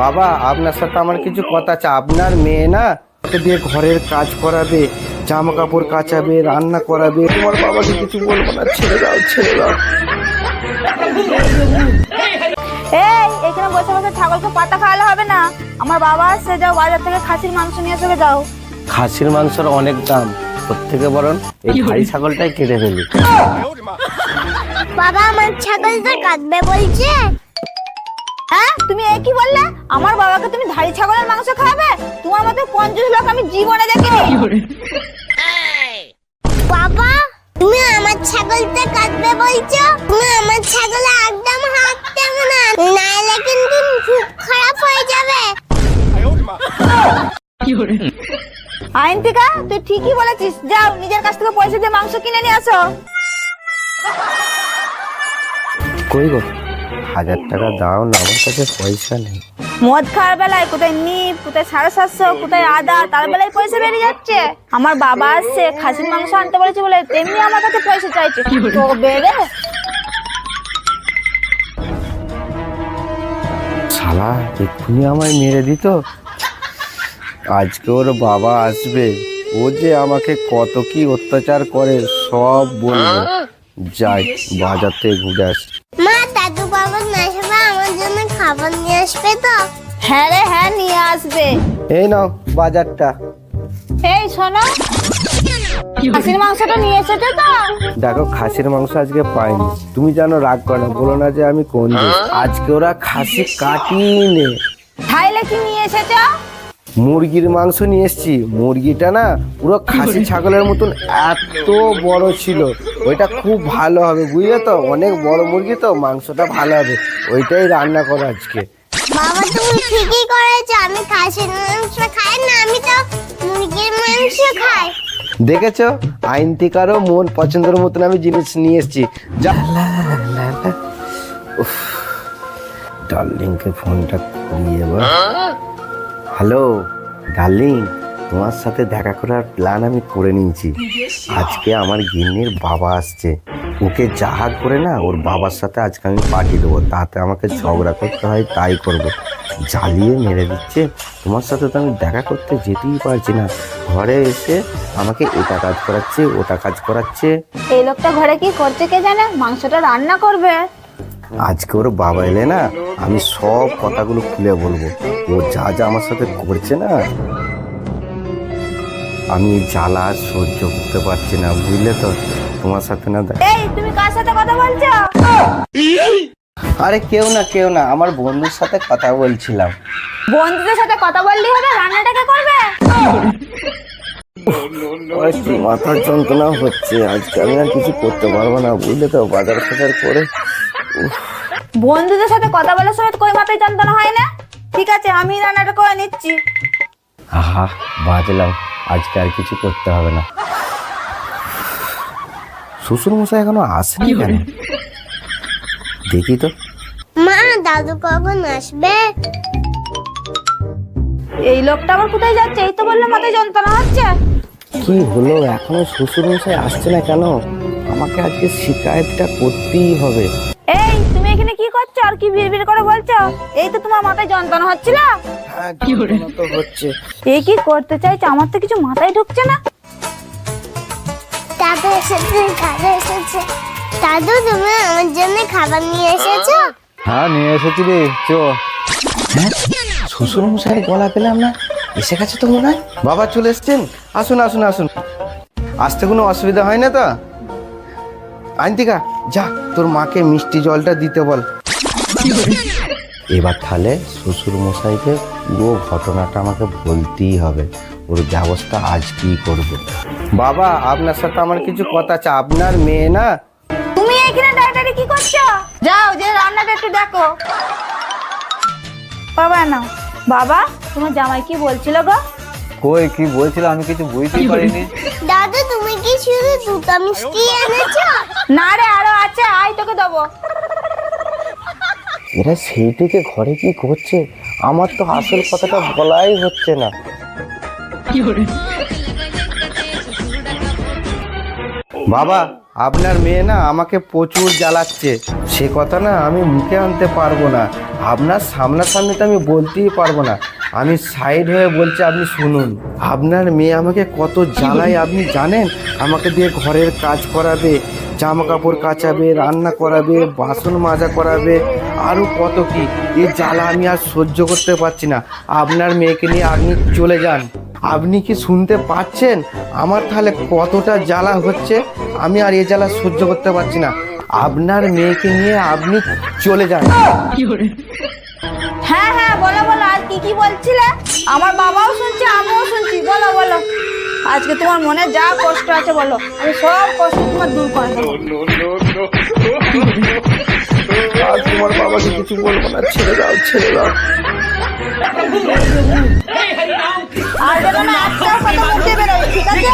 বাবা আপনার সাথে আমার কিছু কথা আছে। আপনার মেয়ে না ওকে দিয়ে ঘরের কাজ করাবে জামা কাপড় কাচাবে রান্না করাবে। তোমার বাবাকে কিছু বলব না ছেড়ে দাও ছেড়ে দাও। এই এখানে বসে বসে ছাগলকে পাতা খাওয়ালে হবে না। আমার বাবা আসছে যাও বাজার থেকে খাসির মাংস নিয়ে এসে যাও। খাসির মাংসের অনেক দাম প্রত্যেকে বরং এই ভাই ছাগলটাই কেটে ফেলি। বাবা আমার ছাগলটা কাটবে বলছে? হ্যাঁ তুমি এ কি বললে? আমার বাবাকে তুমি ধাড়ি ছাগলের মাংস খাওয়াবে? তোমার মতো পঞ্চাশ লোক আমি জীবনে দেখিনি। বাবা তুমি আমার ছাগলটা কাটবে বলছো? তুমি আমার ছাগলে একদম হাত দেবে না। নাহলে কিন্তু খুব খারাপ হয়ে যাবে। আইনতিকা তুই ঠিকই বলেছিস। যাও নিজের কাছ থেকে পয়সা দিয়ে মাংস কিনে নিয়ে আসো। কই গো? হাজার টাকা দাও না আমার কাছে পয়সা নেই। মদ খাওয়ার বেলায় কোথায় নিপ কোথায় সাড়ে সাতশো কোথায় আদা তার বেলায় পয়সা বেরিয়ে যাচ্ছে। আমার বাবা আসছে খাসির মাংস আনতে বলেছে বলে তেমনি আমার কাছে পয়সা চাইছে। তো বেড়ে শালা এক্ষুনি আমায় মেরে দিত? আজকে ওর বাবা আসবে ও যে আমাকে কত কি অত্যাচার করে সব বলব। যাই বাজার থেকে ঘুরে আসি। খাবার নিয়ে আসবে তো? হ্যাঁ রে হ্যাঁ নিয়ে আসবে। এই নাও বাজারটা। এই শোনো খাসির মাংসটা নিয়ে এসেছ তো? দেখো খাসির মাংস আজকে পাইনি। তুমি জানো রাগ করে না বলো না যে আমি কোন আজকে ওরা খাসি কাটিয়ে তাইলে কি নিয়ে এসেছ? মুরগির মাংস নিয়ে এসছি। মুরগিটা না পুরো খাসি ছাগলের মতন এত বড় ছিল। ওইটা খুব ভালো হবে বুঝলে তো? অনেক বড় মুরগি তো মাংসটা ভালো হবে। ওইটাই রান্না করো আজকে। বাবা তুমি ঠিকই করেছ। আমি খাসির মাংস খাই না আমি তো মুরগির মাংস খাই। দেখেছ? আইন থেকারও মন পছন্দের মতন আমি জিনিস নিয়ে এসছি। যা ডার্লিংকে ফোনটা করিয়ে এবার। হ্যালো? ডার্লিং তোমার সাথে দেখা করার প্ল্যান আমি করে নিয়েছি। আজকে আমার গিন্নির বাবা আসছে। ওকে জাহাজ করে না ওর বাবার সাথে আজকে আমি পাঠিয়ে দেবো। তাতে আমাকে ঝগড়া করতে হয় তাই করব। জ্বালিয়ে মেরে দিচ্ছে। তোমার সাথে তো আমি দেখা করতে যেতেই পারছি না। ঘরে এসে আমাকে এটা কাজ করাচ্ছে ওটা কাজ করাচ্ছে। এই লোকটা ঘরে কি করছে কে জানে? মাংসটা রান্না করবে। আজকে ওর বাবা এলে না আমি সব কথাগুলো খুলে বলব। ও যা যা আমার সাথে করছে না আমি জ্বালা সহ্য করতে পারছি না বুঝলে তো? তোমার সাথে না এই তুমি কার সাথে কথা বলছো? আরে কেউ না কেউ না আমার বন্ধুর সাথে কথা বলছিলাম। বন্ধুদের সাথে কথা বললেই হবে রান্নাটা কে করবে? মাথার যন্ত্রণা হচ্ছে আজকে আমি আর কিছু করতে পারব না বুঝলে তো? বাজার ফাজার করে বন্ধুদের সাথে কথা বলার সময় তো কই মাথায় যন্ত্রণা হয় না? ঠিক আছে আমি রান্নাটা করে নিচ্ছি। আহা বাজলাম আজকে আর কিছু করতে হবে না। শ্বশুর মশাই এখনও আসেনি কেন? দেখি তো। মা দাদু কখন আসবে? এই লোকটা আবার কোথায় যাচ্ছে? এই তো বলল মাথায় যন্ত্রণা হচ্ছে। কি হলো? এখনও শ্বশুর মশাই আসছে না কেন? আমাকে আজকে শিকায়তটা করতেই হবে। আর কি বিড়বিড় করে বলছো? এই তো তোমার মাথায় যন্ত্রণা হচ্ছিল? হ্যাঁ যন্ত্রণা তো হচ্ছে। এই কি করতে চাইছে? আমার তো কিছু মাথায় ঢুকছে না। দাদু এসেছে দাদু এসেছে। দাদু তুমি আমার জন্য খাবার নিয়ে এসেছ? হ্যাঁ নিয়ে এসেছি রে চ। হ্যাঁ? শ্বশুর মশাইয়ের গলা পেলাম না? এসে গেছে তো মনে হয়? বাবা চলে এসছেন? আসুন আসুন আসুন। আসতে কোনো অসুবিধা হয় না তো? আইনতিকা যা তোর মাকে মিষ্টি জলটা দিতে বল। এবার তাহলে শ্বশুর মশাইকে পুরো ঘটনাটা আমাকে বলতেই হবে। ওর ব্যবস্থা আজ আজকেই করব। বাবা আপনার সাথে আমার কিছু কথা আছে। আপনার মেয়ে না? তুমি এখানে দাঁড়িয়ে কি করছ? যাও যে রান্নাটা একটু দেখো। বাবা না। বাবা তোমার জামাই কি বলছিল গো? কই কি বলছিল? আমি কিছু বুঝতেই পারিনি। দাদু তুমি কি শুধু দুটো মিষ্টি এনেছো? না রে আরও আছে। আই তোকে দেবো। এরা সেই থেকে ঘরে কি করছে? আমার তো আসল কথাটা বলাই হচ্ছে না। বাবা, আপনার মেয়ে না আমাকে প্রচুর জ্বালাচ্ছে। সে কথা না আমি মুখে আনতে পারব না। আপনার সামনাসামনি তো আমি বলতেই পারব না। আমি সাইড হয়ে বলছি, আপনি শুনুন। আপনার মেয়ে আমাকে কত জ্বালায়, আপনি জানেন? আমাকে দিয়ে ঘরের কাজ করাবে। জামা কাপড় কাচাবে, রান্না করাবে, বাসন মাজা করাবে আরও কত কি? এই জ্বালা আমি আর সহ্য করতে পারছি না। আপনার মেয়েকে নিয়ে আপনি চলে যান। আপনি কি শুনতে পাচ্ছেন? আমার তাহলে কতটা জ্বালা হচ্ছে? আমি আর এ জ্বালা সহ্য করতে পারছি না। আপনার মেয়েকে নিয়ে আপনি চলে যান। হ্যাঁ হ্যাঁ বলো বলো, আর কি কি বলছিলে? আমার বাবাও শুনছে, আমিও শুনছি। আজকে তোমার মনে যা কষ্ট আছে বলো আমি সব কষ্ট তোমার দূর করে দেবো। আজ তোমার বাবাকে কিছু বলব না ছেড়ে দাও ছেড়ে দাও। আর যেন না কথা বলতে বেরোয় ঠিক আছে?